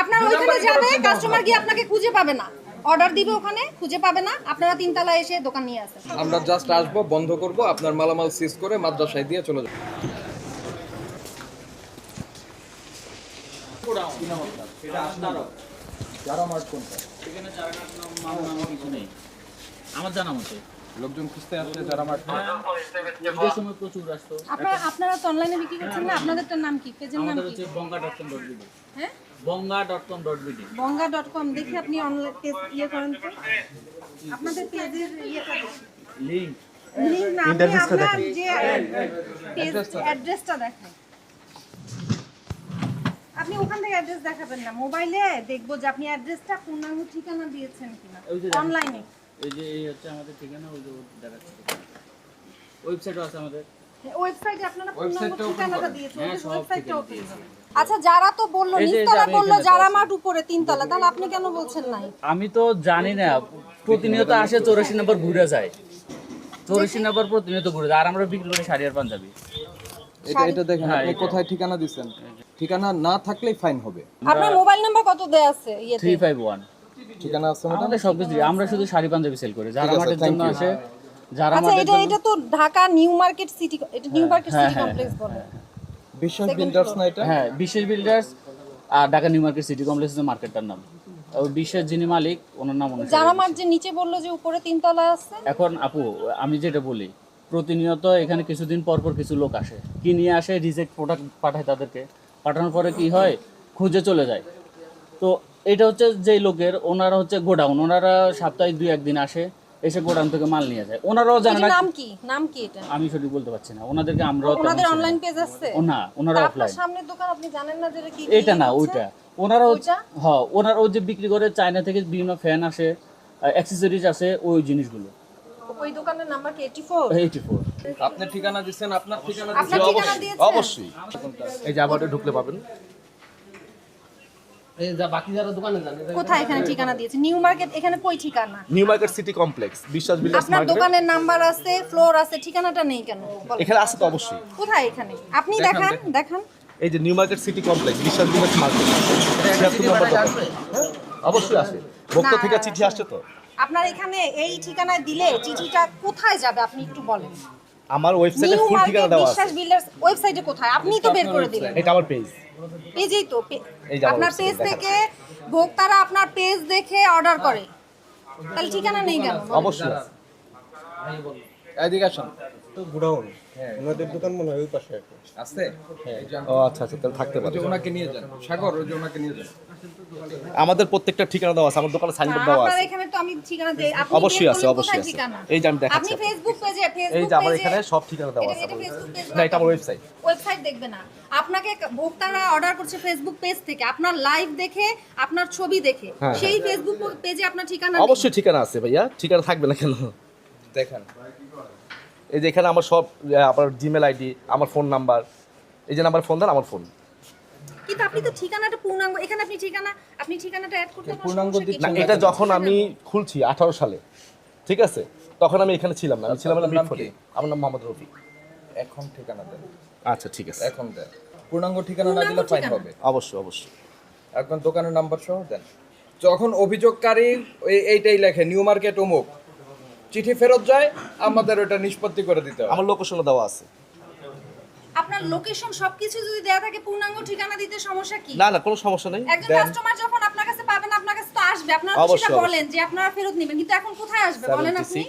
আপনার ওইখানে যাবে কাস্টমার গিয়ে আপনাকে খুঁজে পাবে না। অর্ডার দিবে ওখানে খুঁজে পাবে না। আপনারা তিনতলা এসে দোকান নিয়ে আসেন। আমরা জাস্ট আসব বন্ধ করব আপনার মালামাল সিজ করে মাদ্রাসায় দিয়ে চলে যাব। আমার জানা মতে। লোকজন খুঁজতে আসছে যারা মাঠ ঈদের সময় প্রচুর আসতো আপনারা আপনারা তো অনলাইনে বিক্রি করছেন না? আপনাদের নাম কি? পেজের নাম কি? হচ্ছে বঙ্গা ডট কম ডট হ্যাঁ? Banga dot com dot BD Banga dot com দেখি আপনি অনলাইন পেজ ইয়ে করেন তো। আপনাদের পেজের ইয়েটা দেখি। লিঙ্ক লিঙ্ক না, আপনি আপনার যে পেজ অ্যাড্রেসটা দেখেন। আপনি ওখান থেকে অ্যাড্রেস দেখাবেন না। মোবাইলে দেখব যে আপনি অ্যাড্রেসটা পূর্ণাঙ্গ ঠিকানা দিয়েছেন কিনা। অনলাইনে এই যে এই হচ্ছে আমাদের ঠিকানা ওই যে দেখাচ্ছে। ওয়েবসাইটও আছে আমাদের। ওয়েবসাইটে আপনারা পূর্ণাঙ্গ ঠিকানাটা দিয়েছেন। হ্যাঁ, ওয়েবসাইটটা ওপেন। আচ্ছা যারা তো বলল নিচতলা আমি বলল যারা মাঠ উপরে তিনতলা তাহলে আপনি কেন বলছেন নাই? আমি তো জানি না প্রতিনিয়ত আসে চৌরাশি নম্বর ঘুরে যায়। চৌরাশি নম্বর প্রতিনিয়ত ঘুরে যায় আর আমরা বিক্রি করি শাড়ি আর পাঞ্জাবি। এটা এটা দেখেন হ্যাঁ, আপনি কোথায় ঠিকানা দিচ্ছেন? ঠিকানা না থাকলেই ফাইন হবে। আপনার মোবাইল নাম্বার কত দেয়া আছে ইয়েতে? Three five one. ঠিকানা আছে আমাদের সব কিছু আমরা শুধু শাড়ি পাঞ্জাবি সেল করি। যারা মাঠের জন্য. আসে যারা আচ্ছা এটা এটা তো ঢাকা নিউ মার্কেট সিটি এটা নিউ মার্কেট হ্যাঁ, সিটি হ্যাঁ, কমপ্লেক্স বলে। Second বিল্ডার্স না এটা? হ্যাঁ বিশেষ বিল্ডার্স আর Dhaka New Market City Complex মার্কেটটার নাম। বিশ্বের যিনি মালিক ওনার নাম অনুসারে যারা মাঠ যে নিচে বলল যে উপরে তিনতলা আছে? এখন আপু আমি যেটা বলি প্রতিনিয়ত এখানে কিছুদিন পর পর কিছু লোক আসে। কি নিয়ে আসে রিজেক্ট প্রোডাক্ট পাঠায় তাদেরকে। পাঠানোর পরে কি হয় খুঁজে চলে যায়। তো এটা হচ্ছে যেই লোকের ওনারা হচ্ছে গোডাউন ওনারা সাপ্তাহিক দুই একদিন আসে। এসে গোডাউন থেকে মাল নিয়ে যায়। ওনারাও জানে না নাম কি? নাম কি এটা? আমি সঠিক বলতে পারছি না। ওনাদেরকে আমরাও ওনাদের অনলাইন পেজ আছে? ও না ওনারা অফলাইন সামনের দোকান আপনি জানেন না যে কি এটা না ওইটা? ওনারা ওইটা? হ্যাঁ ওনারা ওই যে বিক্রি করে চায়না থেকে বিভিন্ন ফ্যান আসে অ্যাক্সেসরিজ আছে ওই জিনিসগুলো। ওই দোকানের নাম্বার কি 84 এইটি ফোর আপনি ঠিকানা দিচ্ছেন আপনার ঠিকানা দিচ্ছেন। অবশ্যই। এই যে আবার ঢুকলে পাবেন বাকি যারা দোকানে জানে কোথায় এখানে ঠিকানা দিয়েছে? নিউ মার্কেট এখানে কই ঠিকানা? New Market City Complex Biswas Builders আপনার দোকানের নাম্বার আছে ফ্লোর আছে ঠিকানাটা নেই কেন? এখানে আছে তো অবশ্যই। কোথায় এখানে? আপনি দেখান, দেখান এই যে New Market City Complex Biswas Builders market হ্যাঁ, অবশ্যই আসে ভক্ত থেকে চিঠি আসছে তো। আপনার এখানে এই ঠিকানায় দিলে চিঠিটা কোথায় যাবে আপনি একটু বলেন। আমার ওয়েবসাইটে ফুল ঠিকানা দেওয়া আছে। বিশ্বাস বিল্ডার্স ওয়েবসাইটে কোথায়? আপনি তো বের করে দিলেন। এটা আমার পেজ পেজেই তো আপনার পেজ থেকে ভোক্তারা আপনার পেজ দেখে অর্ডার করে। তাহলে ঠিকানা নেই কেন? অবশ্যই। এদিকে আসুন। তো গুডাউন। ওনাদের দোকান মনে হয় ওই পাশে আছে? ও আচ্ছা আচ্ছা তাহলে থাকতে পারে। ওনাকে নিয়ে যান। সাগর ওই যে ওনাকে নিয়ে যান। আমাদের প্রত্যেকটা ঠিকানা দেওয়া আছে আমার দোকানে সাইনবোর্ড দেওয়া আছে। এখানে তো আমি ঠিকানা দেই। আপনি অবশ্যই আছে, অবশ্যই আছে। এই যে আমি দেখাচ্ছি আপনি ফেসবুক পেজে ফেসবুক এই যে আমার এখানে সব ঠিকানা দেওয়া আছে না এটা আমার ওয়েবসাইট ওয়েবসাইট দেখবে না। আপনাকে ভোক্তারা অর্ডার করছে ফেসবুক পেজ থেকে। আপনার লাইভ দেখে আপনার ছবি দেখে। হ্যাঁ, সেই ফেসবুক পেজে আপনার ঠিকানা অবশ্যই ঠিকানা আছে ভাইয়া। ঠিকানা থাকবে না কেন? দেখেন। এই যে এখানে আমার সব আপনার জিমেল আইডি আমার ফোন নাম্বার এই যে নাম্বার ফোন দেন আমার ফোন কিন্তু আপনি তো ঠিকানাটা পূর্ণাঙ্গ এখানে আপনি ঠিকানা আপনি ঠিকানাটা অ্যাড করতে পূর্ণাঙ্গ না এটা যখন আমি খুলছি আঠারো সালে ঠিক আছে? তখন আমি এখানে ছিলাম না আমি ছিলাম আপনার নাম মিটফোর্ডে কি? আমার নাম মোহাম্মদ রফি এখন ঠিকানা দেন। আচ্ছা ঠিক আছে। এখন দেন। পূর্ণাঙ্গ ঠিকানা না দিলে ফাইন হবে। অবশ্যই অবশ্যই। এখন দোকানের নাম্বার সহ দেন। যখন অভিযোগকারী এই- এইটাই লেখে নিউ মার্কেট অমুক। চিঠি ফেরত যায় আমাদের ওটা নিষ্পত্তি করে দিতে হবে আমার লোকেশনে দেওয়া আছে। আপনার লোকেশন সবকিছু যদি দেয়া থাকে পূর্ণাঙ্গ ঠিকানা দিতে সমস্যা কি? না না কোনো সমস্যা নেই। একজন কাস্টমার যখন আপনার কাছে পাবেন আপনার কাছে তো আসবে। আপনারা তো সেটা বলেন যে আপনারা ফেরত নেবেন কিন্তু এখন কোথায় আসবে? বলেন আপনি।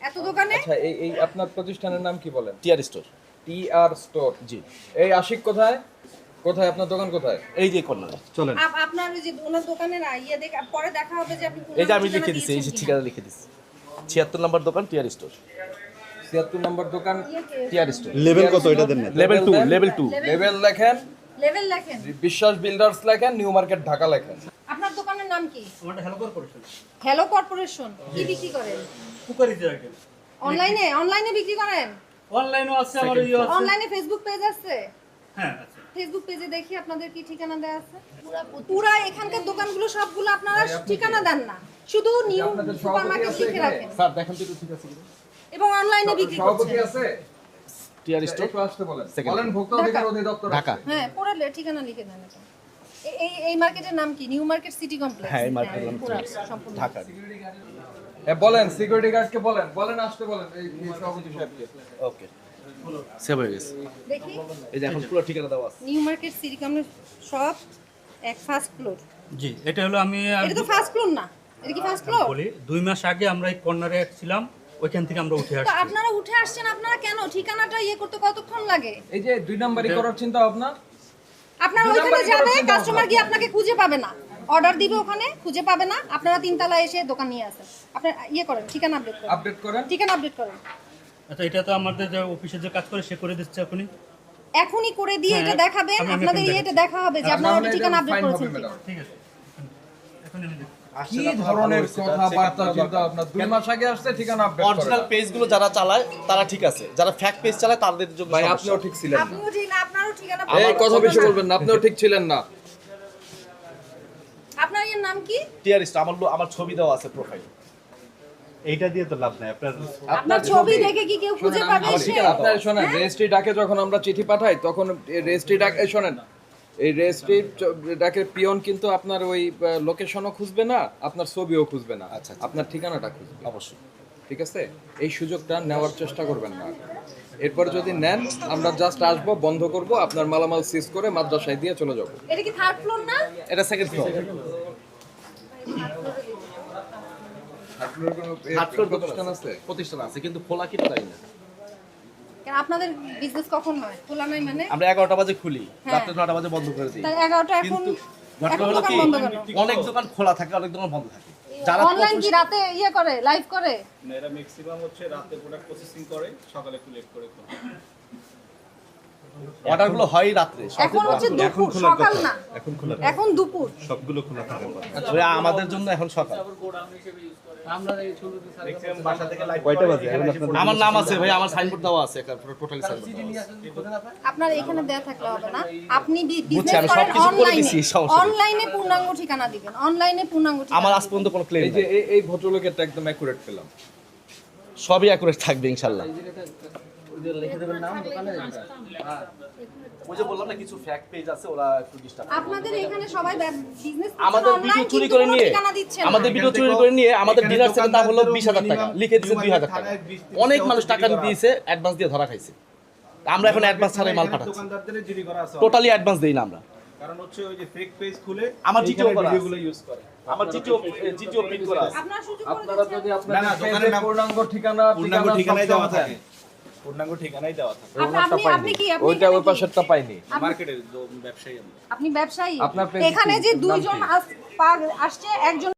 এত দোকানে? আচ্ছা এই এই আপনার প্রতিষ্ঠানের নাম কি বলেন? TR Store T R Store জি। এই আশিক কোথায়? কোথায়? আপনার দোকান কোথায়? এই যে কর্নারে চলেন। আপ- আপনার ওই যে ওনার দোকানের ইয়ে দেখ পরে দেখা হবে যে আপনি এই যে আমি লিখে দিচ্ছি এই যে ঠিকানা লিখে দিচ্ছি ছিয়াত্তর নম্বর দোকান টিআর স্টোর। ছিয়াত্তর নম্বর দোকান টিআর স্টোর। লেভেল কত এটা দেন level two level two level লেখেন? লেভেল লেখেন? বিশ্বাস বিল্ডার্স লেখেন নিউ মার্কেট ঢাকা লেখেন। আপনার দোকানের নাম কি? হ্যালো কর্পোরেশন কি বিক্রি করেন? অনলাইনে অনলাইনে বিক্রি করেন? অনলাইনও আছে আমার ইয়ে আছে। অনলাইনে ফেসবুক পেজ আছে? হ্যাঁ আছে। ফেসবুক পেজে দেখি আপনাদের কি ঠিকানা দেওয়া আছে। পুরা এখানকার দোকানগুলো সবগুলো আপনারা ঠিকানা দেন না। শুধু নিউ আপনাদের সুপার সভাপতি লিখে রাখেন। স্যার দেখেন তো একটু ঠিক আছে এবং অনলাইনে বিক্রি সভাপতি করছেন আছে টিআর স্টোর আসতে বলেন। বলেন. ভোক্তা অধিকার অধিদপ্তর ঢাকা। হ্যাঁ পড়ালে ঠিকানা লিখে দেন এটা। এই এই মার্কেটের নাম কি? New Market City Complex. হ্যাঁ, এই মার্কেটের নাম পুরা সম্পূর্ণ। ঢাকার হ্যাঁ বলেন। সিকিউরিটি গার্ডকে বলেন। বলেন আসতে বলেন। এই এই সভাপতি সাহেবকে। ওকে। সেভ হয়ে গেছে। দেখি। এই যে এখন পুরো ঠিকানা দেওয়া আছে। নিউ মার্কেট সিটি কমপ্লেক্স সব এক ফার্স্ট ফ্লোর জি এটা হলো আমি এটা তো ফার্স্ট ফ্লোর না। এটা কি ফার্স্ট ফ্লোর বলি দুই মাস আগে আমরা এই কর্নারে ছিলাম ওইখান থেকে আমরা উঠে তো আসছি। আপনারা উঠে আসছেন আপনারা কেন? ঠিকানাটা ইয়ে করতে কতক্ষণ লাগে? এই যে দুই নাম্বারই করার চিন্তা ভাবনা? আপনারা ওইখানে যাবে কাস্টমার গিয়ে আপনাকে খুঁজে পাবে না। অর্ডার দিবে ওখানে খুঁজে পাবে না। আপনারা তিনতলা এসে দোকান নিয়ে আসেন। আপনার ইয়ে করেন ঠিকানা আপডেট করেন। আপডেট করেন? ঠিকানা আপডেট করেন। আচ্ছা এটা তো আমাদের যে অফিসে যে কাজ করে সে করে দিচ্ছে এখনই? এখনই করে দিয়ে হ্যাঁ, এটা দেখাবেন আপনাদের ইয়েটা দেখা হবে যে আপনারা ঠিকানা আপডেট করেছেন ঠিক আছে এখন। কি ধরনের কথাবার্তা চিন্তা আপনার দুই মাস আগে আসছে ঠিকানা অরিজিনাল পেজগুলো যারা চালায় তারা ঠিক আছে। যারা ফ্যাক পেজ চালায় তাদের জন্য ভাই আপনিও ঠিক ছিলেন না। আপনিও ঠিক না আপনারও ঠিকানা এই কথা বেশি বলবেন না আপনিও ঠিক ছিলেন না। আপনার এর নাম কি? টিয়ারিস্ট আমার আমার ছবি দেওয়া আছে প্রোফাইল এইটা দিয়ে তো লাভ নাই আপনার আপনার ছবি দেখে কি কেউ খুঁজে পাবে? আপনার শোনেন রেজিস্ট্রি ডাকে যখন আমরা চিঠি পাঠাই তখন রেজিস্ট্রি ডাকে শোনেন এই রেজিস্ট্রি ডাকে পিয়ন কিন্তু আপনার ওই লোকেশনও খুঁজবে না আপনার ছবিও খুঁজবে না। আচ্ছা, আচ্ছা। আপনার ঠিকানাটা খুঁজবে। অবশ্যই। ঠিক আছে? এই সুযোগটা নেওয়ার চেষ্টা করবেন না। এরপর যদি নেন আমরা জাস্ট আসব বন্ধ করব আপনার মালামাল সিজ করে মাদ্রাসায় দিয়ে চলে যাব। এটা কি থার্ড ফ্লোর না? এটা সেকেন্ড ফ্লোর থার্ড ফ্লোর প্রতিষ্ঠান আছে? প্রতিষ্ঠান আছে? কিন্তু খোলা কি জানি না? আপনাদের বিজনেস কখন হয়? খোলা নাই মানে? আমরা এগারোটা বাজে খুলি রাত রাত্রে নটা বাজে বন্ধ করে দিই। এগারোটা এখন ঘটনা হলো দোকান কি অনেক দোকান খোলা থাকে অনেক দোকান বন্ধ থাকে। যারা অনলাইন কি রাতে ইয়ে করে লাইভ করে? এরা ম্যাক্সিমাম হচ্ছে রাতে প্রোডাক্ট প্রসেসিং করে সকালে কুলেক্ট করে অর্ডারগুলো হয় রাত্রে এখন হচ্ছে দুপুর সকাল না। এখন খোলা এখন দুপুর। সবগুলো খোলা থাকে ওই আমাদের জন্য এখন সকাল। কয়টা বাজে? আমার নাম আছে ভাই আমার সাইনবোর্ড দেওয়া আছে টোটালি সাইনবোর্ড আপনার? এখানে দেয়া থাকলে হবে না। আপনি বিজনেস করেন সবকিছু অনলাইনে নেই। অনলাইনে পূর্ণাঙ্গ ঠিকানা দিবেন। অনলাইনে পূর্ণাঙ্গ ঠিকানা আমার আজ পর্যন্ত কোনো ক্লেম এই যে এই- এই ভদ্রলোকেরটা একদম অ্যাকুরেট পেলাম। সবই অ্যাকুরেট থাকবে ইনশাআল্লাহ ওই যে বললাম না কিছু ফ্যাক্ট পেজ আছে ওরা একটু ডিস্টার্ব আপনাদের এখানে সবাই বিজনেস আমাদের ভিডিও চুরি করে নিয়ে আমাদের ভিডিও চুরি করে নিয়ে আমাদের ডিলার সেলের দাম হলো বিশ হাজার টাকা লিখে দিয়েছে দুই হাজার টাকা। অনেক মানুষ টাকা দিয়েছে অ্যাডভান্স দিয়ে ধরা খাইছে। আমরা এখন অ্যাডভান্স ছাড়াই মাল পাঠাচ্ছি। দোকানদারদের জিডি করা আছে। টোটালি অ্যাডভান্স দেই না আমরা। কারণ হচ্ছে ওই যে ফেক পেজ খুলে আমার জিটিও করা ভিডিওগুলো ইউজ করে। আমার জিটিও জিটিও প্রিন্ট করা আপনারা। যদি আপনার দোকানের পূর্ণাঙ্গ ঠিকানা পূর্ণাঙ্গ ঠিকানা ঠিকানাই দেওয়া থাকে। পূর্ণাঙ্গ ঠিকানাই দেওয়া থাকে। ওনারটা পাইনি। ওইটা ওই পাশেরটা পাইনি। মার্কেটের ব্যবসায়ী। আপনি ব্যবসায়ী? আপনার এখানে? যে দুইজন আসছে একজন